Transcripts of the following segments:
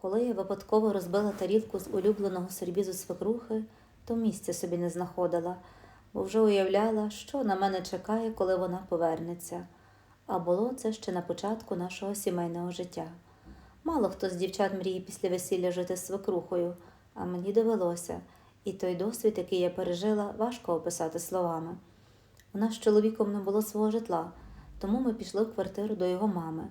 Коли я випадково розбила тарілку з улюбленого сервізу свекрухи, то місця собі не знаходила, бо вже уявляла, що на мене чекає, коли вона повернеться. А було це ще на початку нашого сімейного життя. Мало хто з дівчат мріє після весілля жити з свекрухою, а мені довелося, і той досвід, який я пережила, важко описати словами. У нас з чоловіком не було свого житла, тому ми пішли в квартиру до його мами.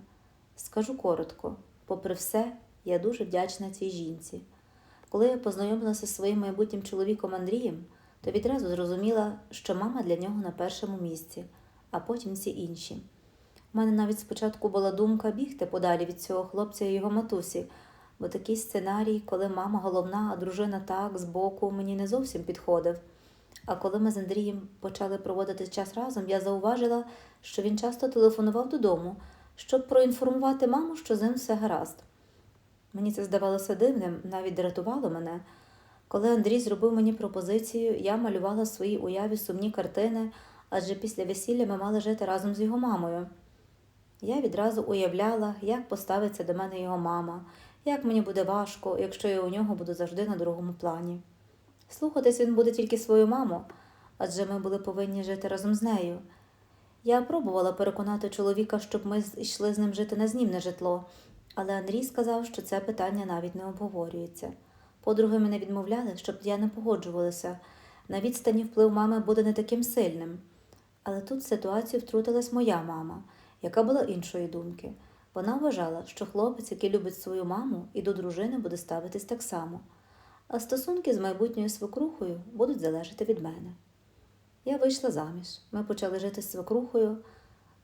Скажу коротко, попри все, я дуже вдячна цій жінці. Коли я познайомилася зі своїм майбутнім чоловіком Андрієм, то відразу зрозуміла, що мама для нього на першому місці, а потім всі інші. У мене навіть спочатку була думка бігти подалі від цього хлопця і його матусі, бо такий сценарій, коли мама головна, а дружина так, збоку, мені не зовсім підходив. А коли ми з Андрієм почали проводити час разом, я зауважила, що він часто телефонував додому, щоб проінформувати маму, що з ним все гаразд. Мені це здавалося дивним, навіть дратувало мене. Коли Андрій зробив мені пропозицію, я малювала в своїй уяві сумні картини, адже після весілля ми мали жити разом з його мамою. Я відразу уявляла, як поставиться до мене його мама, як мені буде важко, якщо я у нього буду завжди на другому плані. Слухатись він буде тільки свою маму, адже ми були повинні жити разом з нею. Я пробувала переконати чоловіка, щоб ми йшли з ним жити на знімне житло, але Андрій сказав, що це питання навіть не обговорюється. Подруги мене відмовляли, щоб я не погоджувалася. На відстані вплив мами буде не таким сильним. Але тут в ситуацію втрутилась моя мама, яка була іншої думки. Вона вважала, що хлопець, який любить свою маму, і до дружини буде ставитись так само, а стосунки з майбутньою свекрухою будуть залежати від мене. Я вийшла заміж. Ми почали жити з свекрухою.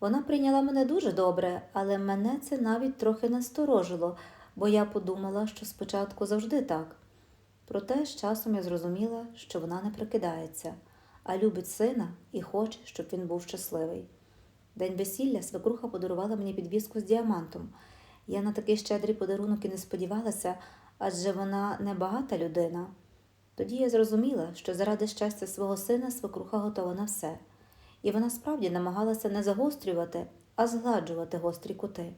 Вона прийняла мене дуже добре, але мене це навіть трохи насторожило, бо я подумала, що спочатку завжди так. Проте з часом я зрозуміла, що вона не прикидається, а любить сина і хоче, щоб він був щасливий. День весілля свекруха подарувала мені підвіску з діамантом. Я на такий щедрий подарунок і не сподівалася, адже вона не багата людина. Тоді я зрозуміла, що заради щастя свого сина свекруха готова на все, і вона справді намагалася не загострювати, а згладжувати гострі кути.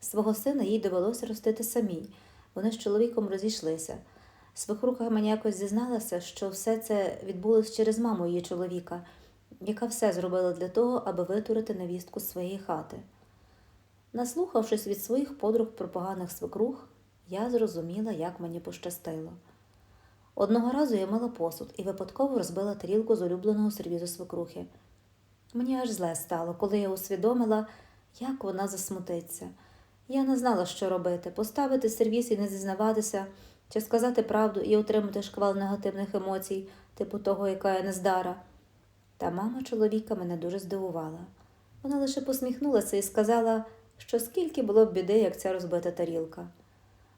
Свого сина їй довелося ростити самій. Вони з чоловіком розійшлися. Свекруха мені якось зізналася, що все це відбулося через маму її чоловіка, яка все зробила для того, аби витурити невістку з своєї хати. Наслухавшись від своїх подруг про поганих свекрух, я зрозуміла, як мені пощастило. Одного разу я мила посуд і випадково розбила тарілку з улюбленого сервізу свекрухи. Мені аж зле стало, коли я усвідомила, як вона засмутиться. Я не знала, що робити поставити сервіз і не зізнаватися, чи сказати правду і отримати шквал негативних емоцій, типу того, яка я нездара. Та мама чоловіка мене дуже здивувала. Вона лише посміхнулася і сказала, що скільки було б біди, як ця розбита тарілка.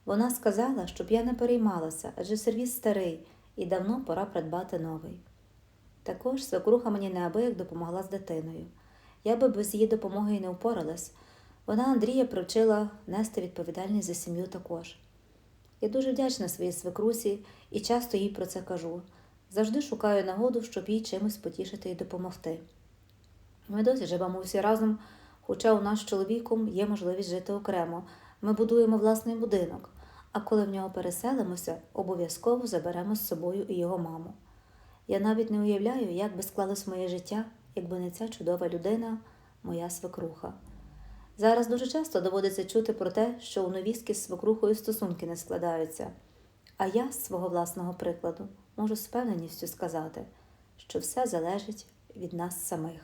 Вона сказала, щоб я не переймалася, адже сервіз старий і давно пора придбати новий. Також свекруха мені неабияк допомогла з дитиною. Я би без її допомоги і не впоралась. Вона Андрія привчила нести відповідальність за сім'ю також. Я дуже вдячна своїй свекрусі і часто їй про це кажу. Завжди шукаю нагоду, щоб їй чимось потішити і допомогти. Ми досі живемо всі разом, хоча у нас з чоловіком є можливість жити окремо. Ми будуємо власний будинок, а коли в нього переселимося, обов'язково заберемо з собою і його маму. Я навіть не уявляю, як би склалось моє життя, якби не ця чудова людина, моя свекруха. Зараз дуже часто доводиться чути про те, що у новістки з свекрухою стосунки не складаються. А я з свого власного прикладу можу з впевненістю сказати, що все залежить від нас самих.